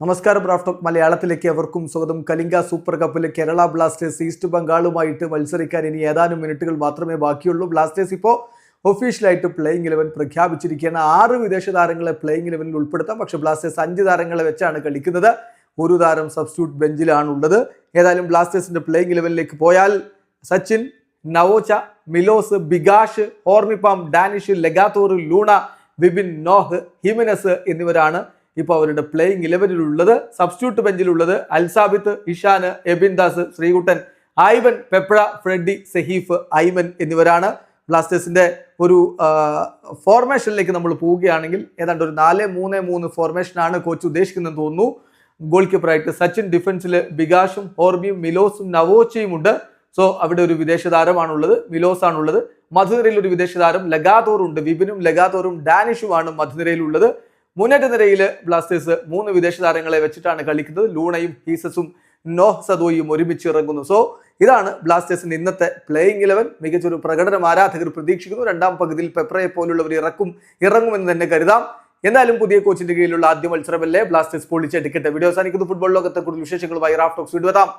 നമസ്കാരം റാഫ്റ്റോക്ക് മലയാളത്തിലേക്ക് അവർക്കും സ്വാഗതം. കലിംഗ സൂപ്പർ കപ്പിൽ കേരള ബ്ലാസ്റ്റേഴ്സ് ഈസ്റ്റ് ബംഗാളുമായിട്ട് മത്സരിക്കാൻ ഇനി ഏതാനും മിനിറ്റുകൾ മാത്രമേ ബാക്കിയുള്ളൂ. ബ്ലാസ്റ്റേഴ്സ് ഇപ്പോൾ ഒഫീഷ്യലായിട്ട് പ്ലേയിങ് ഇലവൻ പ്രഖ്യാപിച്ചിരിക്കുകയാണ്. ആറ് വിദേശ താരങ്ങളെ പ്ലേയിങ് ഇലവനിൽ ഉൾപ്പെടുത്താം. പക്ഷേ ബ്ലാസ്റ്റേഴ്സ് അഞ്ച് താരങ്ങളെ വെച്ചാണ് കളിക്കുന്നത്. ഒരു താരം സബ്സ്റ്റിറ്റ്യൂട്ട് ബെഞ്ചിലാണ് ഉള്ളത് ഏതായാലും ബ്ലാസ്റ്റേഴ്സിന്റെ പ്ലേയിങ് ഇലവനിലേക്ക് പോയാൽ Sachin Navocha Milos Bikash Hormipam Danish Lagator Luna Vibin Noah Jimenez എന്നിവരാണ് ഇപ്പോൾ അവരുടെ പ്ലേയിങ് ഇലവനിലുള്ളത് സബ്സ്റ്റിറ്റ്യൂട്ട് ബെഞ്ചിലുള്ളത് Alsabith ഇഷാന് Ebin Das Sreekuttan Ivan Peprah Freddy സെഹീഫ് Aimen എന്നിവരാണ് ബ്ലാസ്റ്റേഴ്സിന്റെ ഒരു ഫോർമേഷനിലേക്ക് നമ്മൾ പോവുകയാണെങ്കിൽ ഏതാണ്ട് ഒരു നാല് മൂന്ന് മൂന്ന് ഫോർമേഷനാണ് കോച്ച് ഉദ്ദേശിക്കുന്നതെന്ന് തോന്നുന്നു. ഗോൾ കീപ്പറായിട്ട് സച്ചിൻ ഡിഫൻസിൽ ബികാഷും ഹോർബിയും മിലോസും നവോച്ചയും ഉണ്ട്. സോ അവിടെ ഒരു വിദേശ താരമാണുള്ളത് മിലോസ് ആണുള്ളത് മധുനിരയിൽ ഒരു വിദേശ താരം ലഗാതോറും ഉണ്ട് വിപിനും ലഗാതോറും ഡാനിഷുമാണ് മധുനിരയിലുള്ളത് മുന്നേറ്റ നിരയിൽ ബ്ലാസ്റ്റേഴ്സ് മൂന്ന് വിദേശ താരങ്ങളെ വെച്ചിട്ടാണ് കളിക്കുന്നത്. ലൂണയും ഹീസസും നോഹ് സദോയും ഒരുമിച്ച് ഇറങ്ങുന്നു. സോ ഇതാണ് ബ്ലാസ്റ്റേഴ്സിന്റെ ഇന്നത്തെ പ്ലേയിങ് ഇലവൻ മികച്ചൊരു പ്രകടനം ആരാധകർ പ്രതീക്ഷിക്കുന്നു. രണ്ടാം പകുതിയിൽ പെപ്രയെ പോലുള്ളവർ ഇറക്കും ഇറങ്ങുമെന്ന് തന്നെ കരുതാം. എന്തായാലും പുതിയ കോച്ചിന്റെ കീഴിലുള്ള ആദ്യ മത്സരമല്ലേ? ബ്ലാസ്റ്റേഴ്സ് പൊളിച്ച ടിക്കറ്റ്. വീഡിയോ അവസാനിക്കുന്നു. ഫുട്ബോൾ ലോകത്തെ കൂടുതൽ വിശേഷങ്ങളുമായി റാഫ്റ്റോക്സ് വീണ്ടും എത്താം.